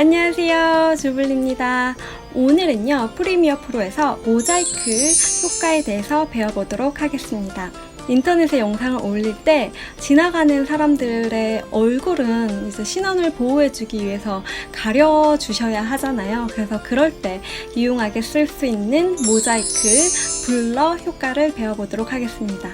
안녕하세요 주블리입니다 오늘은요 프리미어 프로에서 모자이크 효과에 대해서 배워보도록 하겠습니다 인터넷에 영상을 올릴 때 지나가는 사람들의 얼굴은 이제 신원을 보호해주기 위해서 가려주셔야 하잖아요. 그래서 그럴 때 유용하게 쓸 수 있는 모자이크 블러 효과를 배워보도록 하겠습니다.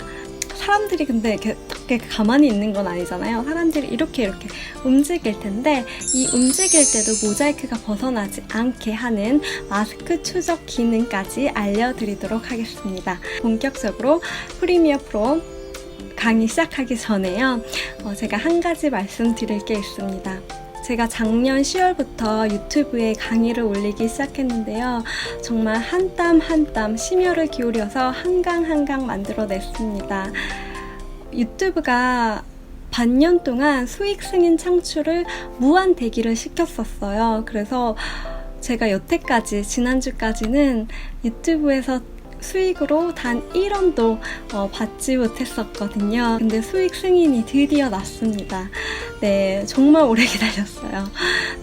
사람들이 근데 이렇게, 이렇게 가만히 있는 건 아니잖아요. 사람들이 이렇게 이렇게 움직일 텐데 이 움직일 때도 모자이크가 벗어나지 않게 하는 마스크 추적 기능까지 알려드리도록 하겠습니다. 본격적으로 프리미어 프로 강의 시작하기 전에요. 어, 제가 한 가지 말씀드릴 게 있습니다. 제가 작년 10월부터 유튜브에 강의를 올리기 시작했는데요. 정말 한 땀 한땀 심혈을 기울여서 한강 한강 만들어냈습니다. 유튜브가 반년 동안 수익 승인 창출을 무한 대기를 시켰었어요. 그래서 제가 여태까지, 지난주까지는 유튜브에서 수익으로 단 1원도 어, 받지 못했었거든요. 근데 수익 승인이 드디어 났습니다. 네, 정말 오래 기다렸어요.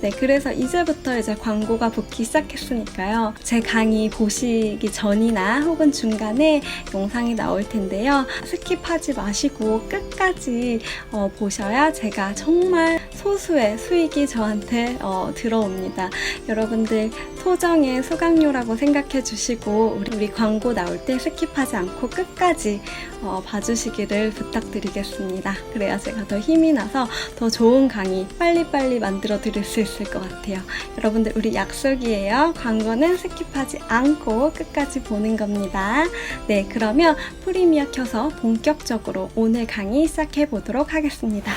네, 그래서 이제부터 이제 광고가 붙기 시작했으니까요. 제 강의 보시기 전이나 혹은 중간에 영상이 나올 텐데요. 스킵하지 마시고 끝까지 어, 보셔야 제가 정말 소수의 수익이 저한테 어, 들어옵니다. 여러분들 소정의 수강료라고 생각해 주시고 우리, 우리 광고 나올 때 스킵하지 않고 끝까지 어, 봐주시기를 부탁드리겠습니다. 그래야 제가 더 힘이 나서 더 좋은 강의 빨리빨리 만들어 드릴 수 있을 것 같아요. 여러분들 우리 약속이에요. 광고는 스킵하지 않고 끝까지 보는 겁니다. 네, 그러면 프리미어 켜서 본격적으로 오늘 강의 시작해 보도록 하겠습니다.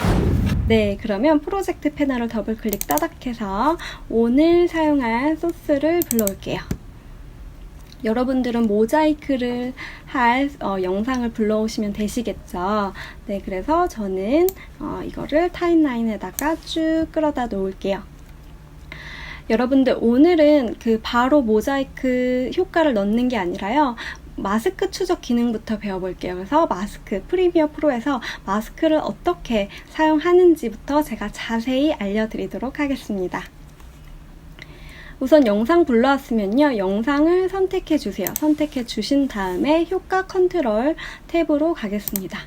네, 그러면 프로젝트 패널을 더블 클릭 따닥해서 오늘 사용할 소스를 불러올게요. 여러분들은 모자이크를 할 어, 영상을 불러오시면 되시겠죠. 네, 그래서 저는 어, 이거를 타임라인에다가 쭉 끌어다 놓을게요. 여러분들 오늘은 그 바로 모자이크 효과를 넣는 게 아니라요. 마스크 추적 기능부터 배워볼게요. 그래서 마스크, 프리미어 프로에서 마스크를 어떻게 사용하는지부터 제가 자세히 알려드리도록 하겠습니다. 우선 영상 불러왔으면요. 영상을 선택해 주세요. 선택해 주신 다음에 효과 컨트롤 탭으로 가겠습니다.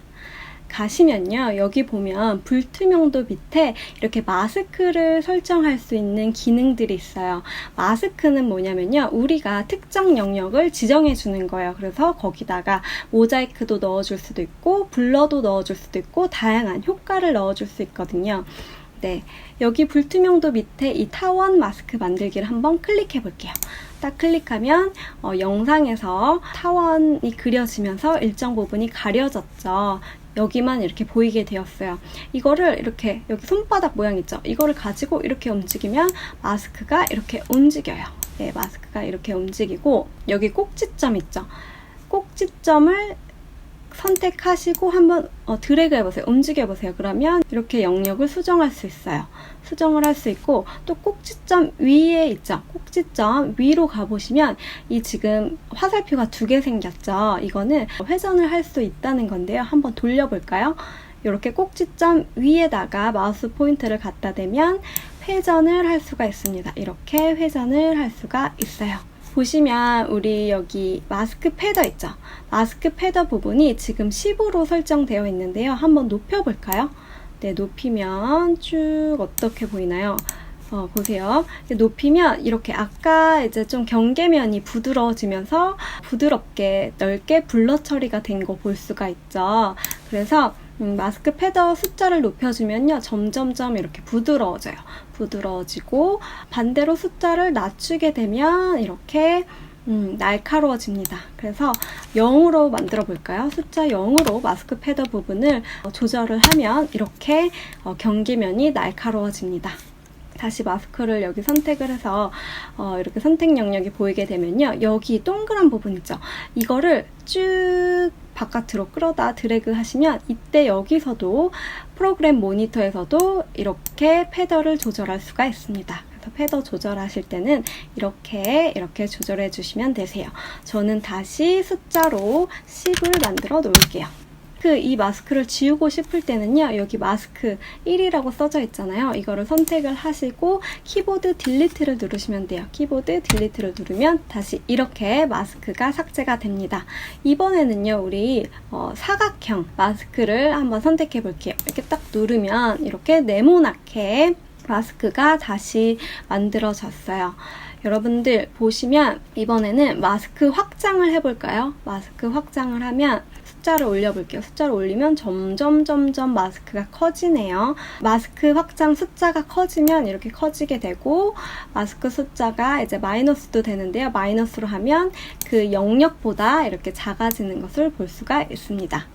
가시면요. 여기 보면 불투명도 밑에 이렇게 마스크를 설정할 수 있는 기능들이 있어요. 마스크는 뭐냐면요. 우리가 특정 영역을 지정해 주는 거예요. 그래서 거기다가 모자이크도 넣어 줄 수도 있고 블러도 넣어 줄 수도 있고 다양한 효과를 넣어 줄 수 있거든요. 네, 여기 불투명도 밑에 이 타원 마스크 만들기를 한번 클릭해 볼게요. 딱 클릭하면 어, 영상에서 타원이 그려지면서 일정 부분이 가려졌죠. 여기만 이렇게 보이게 되었어요. 이거를 이렇게 여기 손바닥 모양 있죠? 이거를 가지고 이렇게 움직이면 마스크가 이렇게 움직여요. 네, 마스크가 이렇게 움직이고 여기 꼭지점 있죠? 꼭지점을 선택하시고 한번 어, 드래그 해보세요. 움직여 보세요. 그러면 이렇게 영역을 수정할 수 있어요. 수정을 할 수 있고 또 꼭지점 위에 있죠. 꼭지점 위로 가보시면 이 지금 화살표가 두 개 생겼죠. 이거는 회전을 할 수 있다는 건데요. 한번 돌려볼까요? 이렇게 꼭지점 위에다가 마우스 포인트를 갖다 대면 회전을 할 수가 있습니다. 이렇게 회전을 할 수가 있어요. 보시면 우리 여기 마스크 패더 있죠? 마스크 패더 부분이 지금 10으로 설정되어 있는데요. 한번 높여볼까요? 네, 높이면 쭉 어떻게 보이나요? 어, 보세요. 높이면 이렇게 아까 이제 좀 경계면이 부드러워지면서 부드럽게 넓게 블러 처리가 된 거 볼 수가 있죠. 그래서 음, 마스크 패더 숫자를 높여주면요. 점점점 이렇게 부드러워져요. 부드러워지고 반대로 숫자를 낮추게 되면 이렇게 음, 날카로워집니다. 그래서 0으로 만들어 볼까요? 숫자 0으로 마스크 패더 부분을 어, 조절을 하면 이렇게 어, 경계면이 날카로워집니다. 다시 마스크를 여기 선택을 해서 어, 이렇게 선택 영역이 보이게 되면요. 여기 동그란 부분 있죠. 이거를 쭉 바깥으로 끌어다 드래그 하시면 이때 여기서도 프로그램 모니터에서도 이렇게 패더를 조절할 수가 있습니다. 그래서 패더 조절하실 때는 이렇게 이렇게 조절해 주시면 되세요. 저는 다시 숫자로 10을 만들어 놓을게요. 그이 마스크를 지우고 싶을 때는요. 여기 마스크 1이라고 써져 있잖아요. 이거를 선택을 하시고 키보드 딜리트를 누르시면 돼요. 키보드 딜리트를 누르면 다시 이렇게 마스크가 삭제가 됩니다. 이번에는요. 우리 어, 사각형 마스크를 한번 선택해 볼게요. 이렇게 딱 누르면 이렇게 네모나게 마스크가 다시 만들어졌어요. 여러분들 보시면 이번에는 마스크 확장을 해볼까요? 마스크 확장을 하면 숫자를 올려볼게요. 숫자를 올리면 점점 점점 마스크가 커지네요. 마스크 확장 숫자가 커지면 이렇게 커지게 되고 마스크 숫자가 이제 마이너스도 되는데요. 마이너스로 하면 그 영역보다 이렇게 작아지는 것을 볼 수가 있습니다.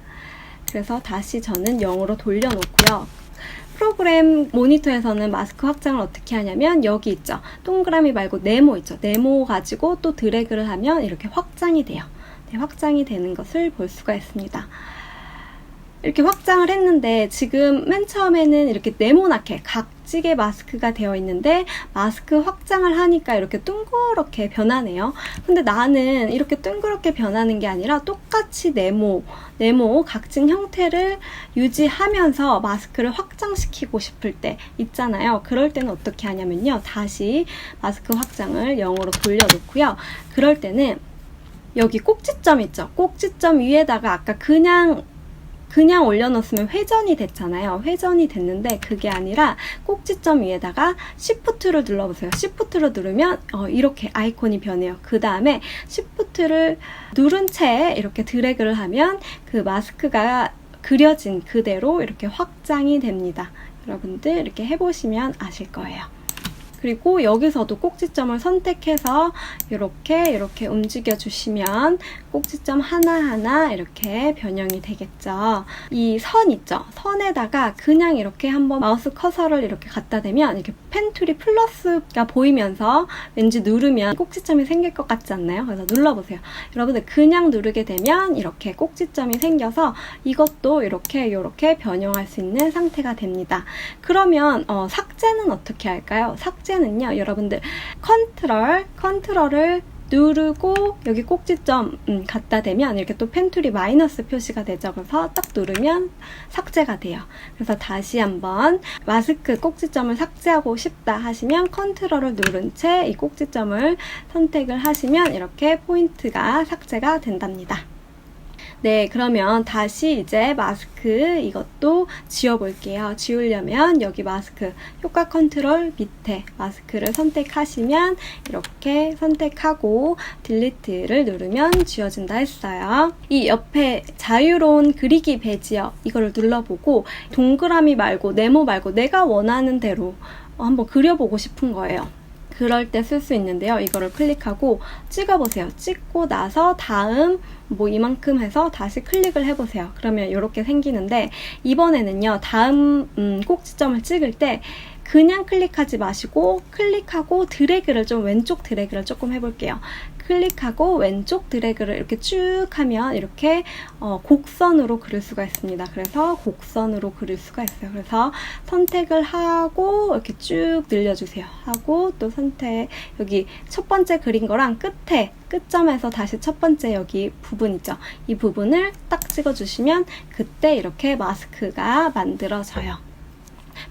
그래서 다시 저는 0으로 돌려놓고요. 프로그램 모니터에서는 마스크 확장을 어떻게 하냐면 여기 있죠. 동그라미 말고 네모 있죠. 네모 가지고 또 드래그를 하면 이렇게 확장이 돼요. 네, 확장이 되는 것을 볼 수가 있습니다. 이렇게 확장을 했는데 지금 맨 처음에는 이렇게 네모나게 각지게 마스크가 되어 있는데 마스크 확장을 하니까 이렇게 둥그렇게 변하네요. 근데 나는 이렇게 둥그렇게 변하는 게 아니라 똑같이 네모, 네모 각진 형태를 유지하면서 마스크를 확장시키고 싶을 때 있잖아요. 그럴 때는 어떻게 하냐면요. 다시 마스크 확장을 0으로 돌려놓고요. 그럴 때는 여기 꼭지점 있죠. 꼭지점 위에다가 아까 그냥 그냥 올려놓으면 회전이 됐잖아요. 회전이 됐는데 그게 아니라 꼭지점 위에다가 Shift를 눌러보세요. Shift를 누르면 어, 이렇게 아이콘이 변해요. 그 다음에 Shift를 누른 채 이렇게 드래그를 하면 그 마스크가 그려진 그대로 이렇게 확장이 됩니다. 여러분들 이렇게 해보시면 아실 거예요. 그리고 여기서도 꼭지점을 선택해서 이렇게 이렇게 움직여 주시면 꼭지점 하나하나 이렇게 변형이 되겠죠. 이 선 있죠? 선에다가 그냥 이렇게 한번 마우스 커서를 이렇게 갖다 대면 이렇게 펜툴이 플러스가 보이면서 왠지 누르면 꼭지점이 생길 것 같지 않나요? 그래서 눌러보세요. 여러분들 그냥 누르게 되면 이렇게 꼭지점이 생겨서 이것도 이렇게 이렇게 변형할 수 있는 상태가 됩니다. 그러면 어, 삭제는 어떻게 할까요? 삭제는요, 여러분들 컨트롤, 컨트롤을 누르고 여기 꼭지점 음, 갖다 대면 이렇게 또 펜툴이 마이너스 표시가 되죠. 그래서 딱 누르면 삭제가 돼요. 그래서 다시 한번 마스크 꼭지점을 삭제하고 싶다 하시면 컨트롤을 누른 채 이 꼭지점을 선택을 하시면 이렇게 포인트가 삭제가 된답니다. 네, 그러면 다시 이제 마스크 이것도 지워볼게요. 지우려면 여기 마스크 효과 컨트롤 밑에 마스크를 선택하시면 이렇게 선택하고 딜리트를 누르면 지워진다 했어요. 이 옆에 자유로운 그리기 배지어 이거를 눌러보고 동그라미 말고 네모 말고 내가 원하는 대로 한번 그려보고 싶은 거예요. 그럴 때 쓸 수 있는데요. 이거를 클릭하고 찍어보세요. 찍고 나서 다음 뭐 이만큼 해서 다시 클릭을 해보세요. 그러면 이렇게 생기는데 이번에는요. 다음 음, 꼭지점을 찍을 때 그냥 클릭하지 마시고 클릭하고 드래그를 좀 왼쪽 드래그를 조금 해볼게요. 클릭하고 왼쪽 드래그를 이렇게 쭉 하면 이렇게 어, 곡선으로 그릴 수가 있습니다. 그래서 곡선으로 그릴 수가 있어요. 그래서 선택을 하고 이렇게 쭉 늘려주세요. 하고 또 선택 여기 첫 번째 그린 거랑 끝에 끝점에서 다시 첫 번째 여기 부분 있죠. 이 부분을 딱 찍어주시면 그때 이렇게 마스크가 만들어져요.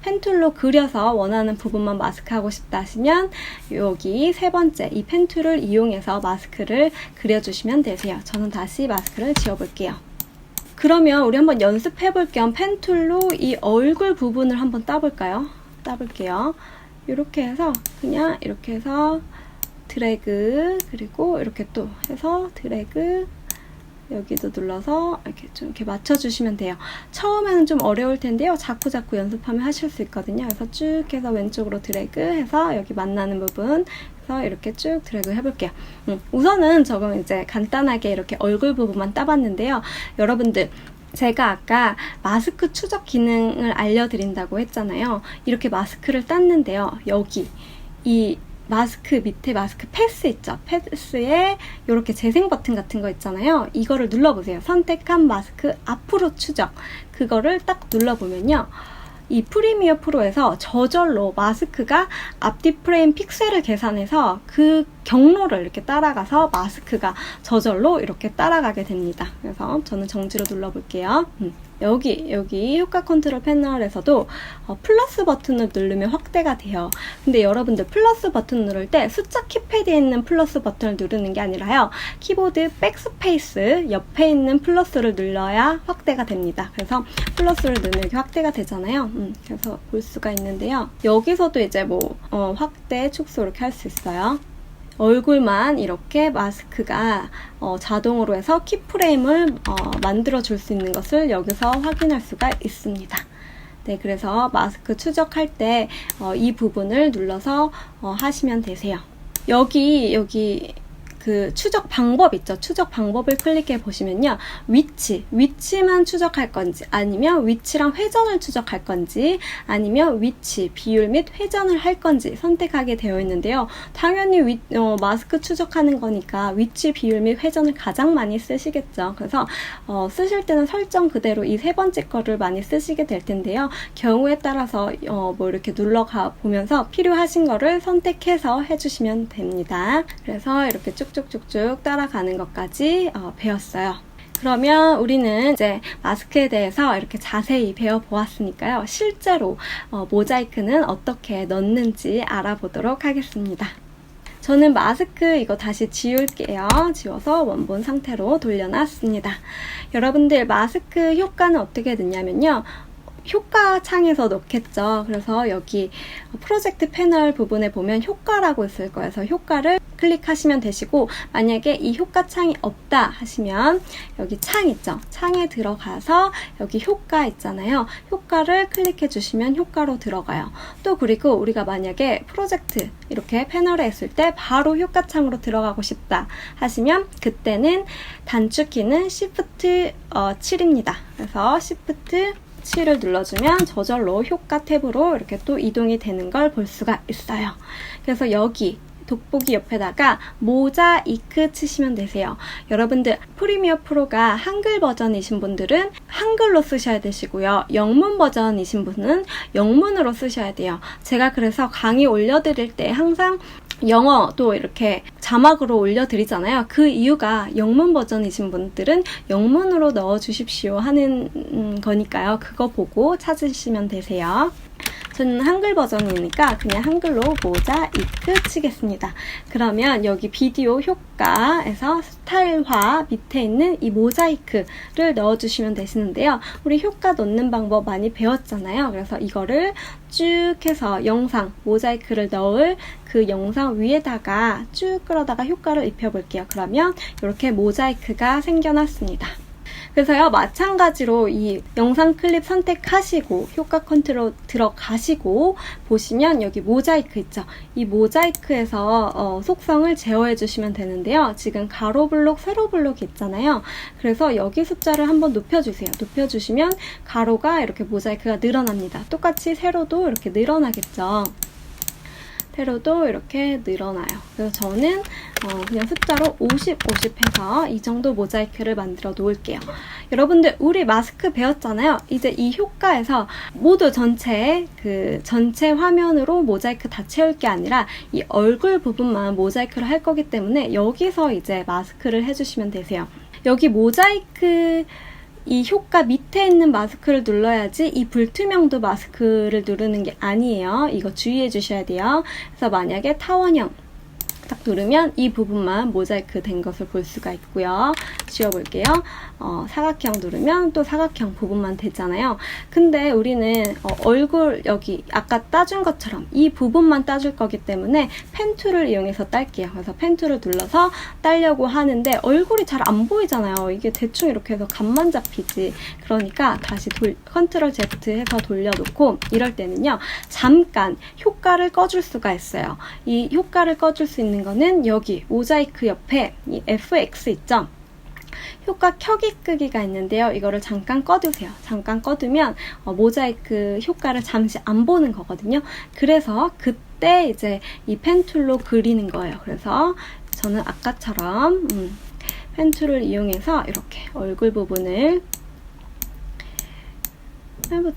펜툴로 그려서 원하는 부분만 마스크 하고 싶다 하시면 여기 세 번째 이 펜툴을 이용해서 마스크를 그려주시면 되세요. 저는 다시 마스크를 지워볼게요. 그러면 우리 한번 연습해 볼 겸 펜툴로 이 얼굴 부분을 한번 따볼까요? 따볼게요. 이렇게 해서 그냥 이렇게 해서 드래그 그리고 이렇게 또 해서 드래그 여기도 눌러서 이렇게 좀 이렇게 맞춰주시면 돼요. 처음에는 좀 어려울 텐데요. 자꾸 자꾸 연습하면 하실 수 있거든요. 그래서 쭉 해서 왼쪽으로 드래그 해서 여기 만나는 부분 해서 이렇게 쭉 드래그 해볼게요. 음, 우선은 저건 이제 간단하게 이렇게 얼굴 부분만 따봤는데요. 여러분들 제가 아까 마스크 추적 기능을 알려드린다고 했잖아요. 이렇게 마스크를 땄는데요. 여기 이 마스크 밑에 마스크 패스 있죠? 패스에 이렇게 재생 버튼 같은 거 있잖아요. 이거를 눌러보세요. 선택한 마스크 앞으로 추적. 그거를 딱 눌러보면요. 이 프리미어 프로에서 저절로 마스크가 앞뒤 프레임 픽셀을 계산해서 그 경로를 이렇게 따라가서 마스크가 저절로 이렇게 따라가게 됩니다. 그래서 저는 정지로 눌러볼게요. 음. 여기 여기 효과 컨트롤 패널에서도 어, 플러스 버튼을 누르면 확대가 돼요. 근데 여러분들 플러스 버튼 누를 때 숫자 키패드에 있는 플러스 버튼을 누르는 게 아니라요. 키보드 백스페이스 옆에 있는 플러스를 눌러야 확대가 됩니다. 그래서 플러스를 누르면 이렇게 확대가 되잖아요. 음, 그래서 볼 수가 있는데요. 여기서도 이제 뭐 어, 확대, 축소 이렇게 할 수 있어요. 얼굴만 이렇게 마스크가 어, 자동으로 해서 키프레임을 어, 만들어 줄 수 있는 것을 여기서 확인할 수가 있습니다. 네, 그래서 마스크 추적할 때이 부분을 눌러서 어, 하시면 되세요. 여기 여기 그 추적 방법 있죠. 추적 방법을 클릭해 보시면요. 위치, 위치만 추적할 건지, 아니면 위치랑 회전을 추적할 건지, 아니면 위치, 비율 및 회전을 할 건지 선택하게 되어 있는데요. 당연히 위, 어, 마스크 추적하는 거니까 위치, 비율 및 회전을 가장 많이 쓰시겠죠. 그래서 어, 쓰실 때는 설정 그대로 이 세 번째 거를 많이 쓰시게 될 텐데요. 경우에 따라서 어, 뭐 이렇게 눌러가 보면서 필요하신 거를 선택해서 해주시면 됩니다. 그래서 이렇게 쭉 쭉쭉쭉 따라가는 것까지 어, 배웠어요. 그러면 우리는 이제 마스크에 대해서 이렇게 자세히 배워보았으니까요. 실제로 어, 모자이크는 어떻게 넣는지 알아보도록 하겠습니다. 저는 마스크 이거 다시 지울게요. 지워서 원본 상태로 돌려놨습니다. 여러분들 마스크 효과는 어떻게 됐냐면요. 효과 창에서 넣겠죠. 그래서 여기 프로젝트 패널 부분에 보면 효과라고 있을 거예요. 그래서 효과를 클릭하시면 되시고 만약에 이 효과 창이 없다 하시면 여기 창 있죠. 창에 들어가서 여기 효과 있잖아요. 효과를 클릭해 주시면 효과로 들어가요. 또 그리고 우리가 만약에 프로젝트 이렇게 패널에 있을 때 바로 효과 창으로 들어가고 싶다 하시면 그때는 단축키는 Shift 7입니다. 그래서 Shift 7을 눌러주면 저절로 효과 탭으로 이렇게 또 이동이 되는 걸 볼 수가 있어요. 그래서 여기 돋보기 옆에다가 모자이크 치시면 되세요. 여러분들 프리미어 프로가 한글 버전이신 분들은 한글로 쓰셔야 되시고요. 영문 버전이신 분은 영문으로 쓰셔야 돼요. 제가 그래서 강의 올려드릴 때 항상 영어도 이렇게 자막으로 올려드리잖아요. 그 이유가 영문 버전이신 분들은 영문으로 넣어주십시오 하는 음, 거니까요. 그거 보고 찾으시면 되세요. 저는 한글 버전이니까 그냥 한글로 모자이크 치겠습니다. 그러면 여기 비디오 효과에서 스타일화 밑에 있는 이 모자이크를 넣어주시면 되시는데요. 우리 효과 넣는 방법 많이 배웠잖아요. 그래서 이거를 쭉 해서 영상 모자이크를 넣을 그 영상 위에다가 쭉 끌어다가 효과를 입혀볼게요. 그러면 이렇게 모자이크가 생겨났습니다. 그래서요, 마찬가지로 이 영상 클립 선택하시고 효과 컨트롤 들어가시고 보시면 여기 모자이크 있죠. 이 모자이크에서 어, 속성을 제어해 주시면 되는데요. 지금 가로 블록, 세로 블록이 있잖아요. 그래서 여기 숫자를 한번 높여주세요. 높여주시면 가로가 이렇게 모자이크가 늘어납니다. 똑같이 세로도 이렇게 늘어나겠죠. 세로도 이렇게 늘어나요. 그래서 저는 어, 그냥 숫자로 50, 50 해서 이 정도 모자이크를 만들어 놓을게요. 여러분들 우리 마스크 배웠잖아요. 이제 이 효과에서 모두 전체 그 전체 화면으로 모자이크 다 채울 게 아니라 이 얼굴 부분만 모자이크를 할 거기 때문에 여기서 이제 마스크를 해주시면 되세요. 여기 모자이크 이 효과 밑에 있는 마스크를 눌러야지 이 불투명도 마스크를 누르는 게 아니에요. 이거 주의해 주셔야 돼요. 그래서 만약에 타원형 딱 누르면 이 부분만 모자이크 된 것을 볼 수가 있고요. 지워볼게요. 어, 사각형 누르면 또 사각형 부분만 되잖아요. 근데 우리는 어, 얼굴 여기 아까 따준 것처럼 이 부분만 따줄 거기 때문에 펜 툴을 이용해서 딸게요. 그래서 펜 툴을 눌러서 딸려고 하는데 얼굴이 잘 안 보이잖아요. 이게 대충 이렇게 해서 감만 잡히지. 그러니까 다시 돌, 컨트롤 Z 해서 돌려놓고 이럴 때는요. 잠깐 효과를 꺼줄 수가 있어요. 이 효과를 꺼줄 수 있는 거는 여기 모자이크 옆에 이 FX 있죠? 효과 켜기 끄기가 있는데요. 이거를 잠깐 꺼두세요. 잠깐 꺼두면 어, 모자이크 효과를 잠시 안 보는 거거든요. 그래서 그때 이제 이 펜툴로 그리는 거예요. 그래서 저는 아까처럼 음, 펜툴을 이용해서 이렇게 얼굴 부분을 뭐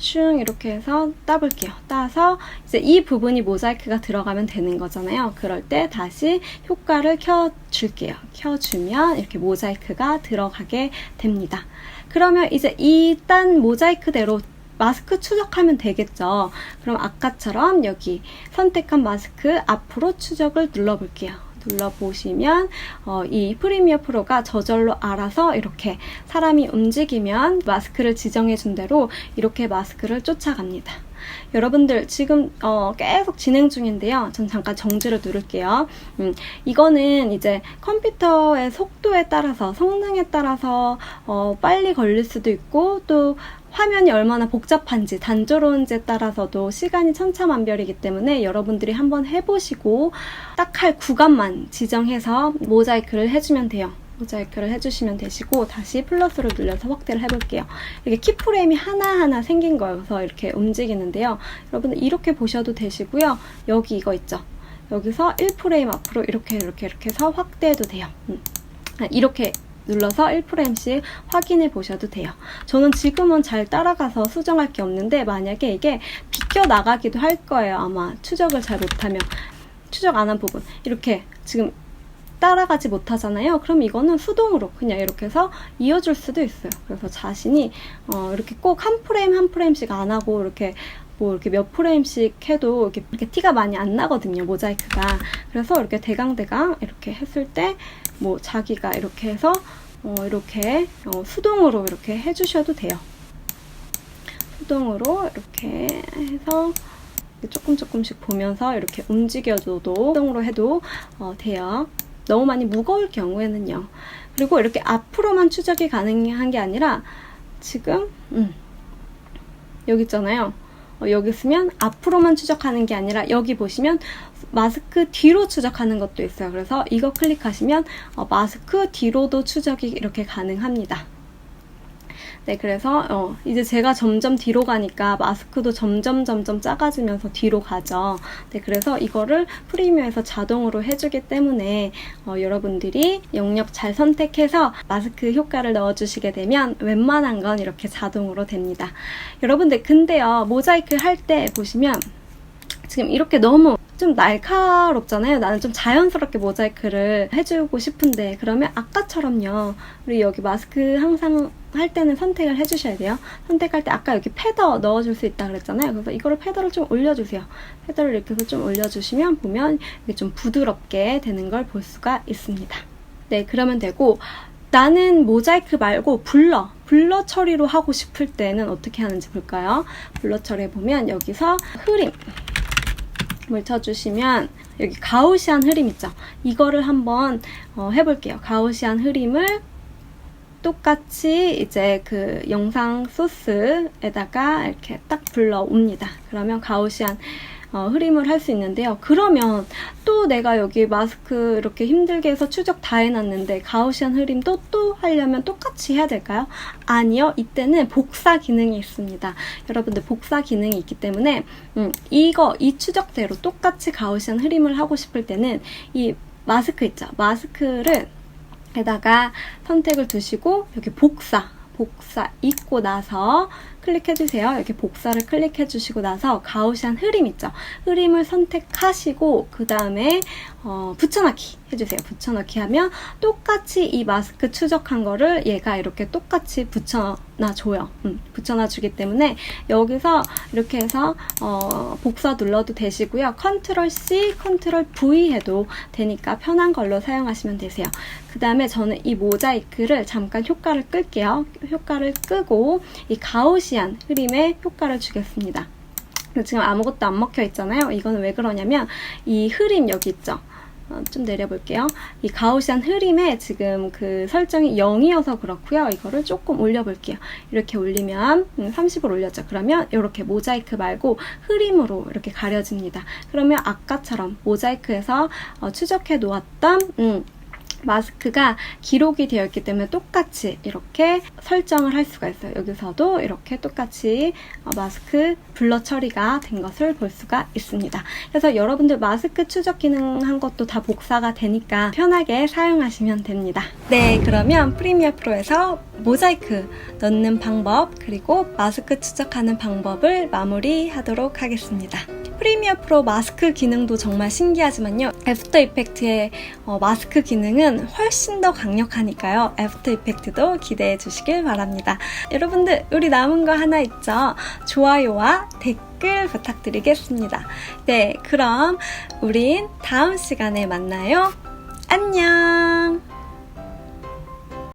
슝 이렇게 해서 따볼게요. 따서 이제 이 부분이 모자이크가 들어가면 되는 거잖아요. 그럴 때 다시 효과를 켜줄게요. 켜주면 이렇게 모자이크가 들어가게 됩니다. 그러면 이제 이 딴 모자이크대로 마스크 추적하면 되겠죠. 그럼 아까처럼 여기 선택한 마스크 앞으로 추적을 눌러볼게요. 눌러보시면 어, 이 프리미어 프로가 저절로 알아서 이렇게 사람이 움직이면 마스크를 지정해 준 대로 이렇게 마스크를 쫓아갑니다. 여러분들 지금 어, 계속 진행 중인데요. 전 잠깐 정지를 누를게요. 음, 이거는 이제 컴퓨터의 속도에 따라서 성능에 따라서 어, 빨리 걸릴 수도 있고 또 화면이 얼마나 복잡한지 단조로운지에 따라서도 시간이 천차만별이기 때문에 여러분들이 한번 해보시고 딱 할 구간만 지정해서 모자이크를 해주면 돼요. 모자이크를 해주시면 되시고 다시 플러스를 눌러서 확대를 해볼게요. 이게 키프레임이 하나하나 생긴 거여서 이렇게 움직이는데요. 여러분들 이렇게 보셔도 되시고요. 여기 이거 있죠. 여기서 1프레임 앞으로 이렇게 이렇게 이렇게 해서 확대해도 돼요. 음. 이렇게 눌러서 1프레임씩 확인해 보셔도 돼요. 저는 지금은 잘 따라가서 수정할 게 없는데 만약에 이게 비껴 나가기도 할 거예요. 아마 추적을 잘 못하면 추적 안 한 부분 이렇게 지금 따라가지 못하잖아요. 그럼 이거는 수동으로 그냥 이렇게 해서 이어줄 수도 있어요. 그래서 자신이 어, 이렇게 꼭 한 프레임 한 프레임씩 안 하고 이렇게 뭐 이렇게 몇 프레임씩 해도 이렇게, 이렇게 티가 많이 안 나거든요. 모자이크가. 그래서 이렇게 대강대강 이렇게 했을 때 뭐 자기가 이렇게 해서 어, 이렇게 어, 수동으로 이렇게 해주셔도 돼요. 수동으로 이렇게 해서 조금 조금씩 보면서 이렇게 움직여줘도 수동으로 해도 어, 돼요. 너무 많이 무거울 경우에는요. 그리고 이렇게 앞으로만 추적이 가능한 게 아니라 지금 음, 여기 있잖아요. 어, 여기 있으면 앞으로만 추적하는 게 아니라 여기 보시면 마스크 뒤로 추적하는 것도 있어요. 그래서 이거 클릭하시면 어, 마스크 뒤로도 추적이 이렇게 가능합니다. 네, 그래서 어, 이제 제가 점점 뒤로 가니까 마스크도 점점 점점 작아지면서 뒤로 가죠. 네, 그래서 이거를 프리미어에서 자동으로 해주기 때문에 어, 여러분들이 영역 잘 선택해서 마스크 효과를 넣어주시게 되면 웬만한 건 이렇게 자동으로 됩니다. 여러분들 근데요 모자이크 할 때 보시면 지금 이렇게 너무 좀 날카롭잖아요. 나는 좀 자연스럽게 모자이크를 해주고 싶은데 그러면 아까처럼요. 우리 여기 마스크 항상 할 때는 선택을 해주셔야 돼요. 선택할 때 아까 여기 패더 넣어줄 수 있다 그랬잖아요. 그래서 이거를 패더를 좀 올려주세요. 패더를 이렇게 해서 좀 올려주시면 보면 이게 좀 부드럽게 되는 걸 볼 수가 있습니다. 네, 그러면 되고 나는 모자이크 말고 블러, 블러 처리로 하고 싶을 때는 어떻게 하는지 볼까요? 블러 처리해 보면 여기서 흐림 을 쳐주시면 여기 가우시안 흐림 있죠? 이거를 한번 어, 해볼게요. 가우시안 흐림을 똑같이 이제 그 영상 소스에다가 이렇게 딱 불러옵니다. 그러면 가우시안 어, 흐림을 할 수 있는데요. 그러면 또 내가 여기 마스크 이렇게 힘들게 해서 추적 다 해놨는데 가우시안 흐림도 또 하려면 똑같이 해야 될까요? 아니요. 이때는 복사 기능이 있습니다. 여러분들 복사 기능이 있기 때문에 음, 이거 이 추적대로 똑같이 가우시안 흐림을 하고 싶을 때는 이 마스크 있죠. 마스크를 에다가 선택을 두시고 여기 복사 복사 잊고 나서 클릭해주세요. 이렇게 복사를 클릭해주시고 나서 가우시안 흐림 있죠? 흐림을 선택하시고 그 다음에 어, 붙여넣기 해주세요. 붙여넣기 하면 똑같이 이 마스크 추적한 거를 얘가 이렇게 똑같이 붙여놔줘요. 음, 붙여놔주기 때문에 여기서 이렇게 해서 어, 복사 눌러도 되시고요. 컨트롤 C, 컨트롤 V 해도 되니까 편한 걸로 사용하시면 되세요. 그 다음에 저는 이 모자이크를 잠깐 효과를 끌게요. 효과를 끄고 이 가우시 안 흐림에 효과를 주겠습니다. 지금 아무것도 안 먹혀 있잖아요. 이거는 왜 그러냐면 이 흐림 여기 있죠. 어, 좀 내려볼게요. 이 가우시안 흐림에 지금 그 설정이 0이어서 그렇고요. 이거를 조금 올려볼게요. 이렇게 올리면 30을 음, 올렸죠. 그러면 이렇게 모자이크 말고 흐림으로 이렇게 가려집니다. 그러면 아까처럼 모자이크에서 어, 추적해 놓았던 음, 마스크가 기록이 되어 있기 때문에 똑같이 이렇게 설정을 할 수가 있어요. 여기서도 이렇게 똑같이 어, 마스크 블러 처리가 된 것을 볼 수가 있습니다. 그래서 여러분들 마스크 추적 기능 한 것도 다 복사가 되니까 편하게 사용하시면 됩니다. 네, 그러면 프리미어 프로에서 모자이크 넣는 방법 그리고 마스크 추적하는 방법을 마무리하도록 하겠습니다. 프리미어 프로 마스크 기능도 정말 신기하지만요. 애프터 이펙트의 어, 마스크 기능은 훨씬 더 강력하니까요. 애프터 이펙트도 기대해 주시길 바랍니다. 여러분들 우리 남은 거 하나 있죠? 좋아요와 댓글 부탁드리겠습니다. 네, 그럼 우린 다음 시간에 만나요. 안녕!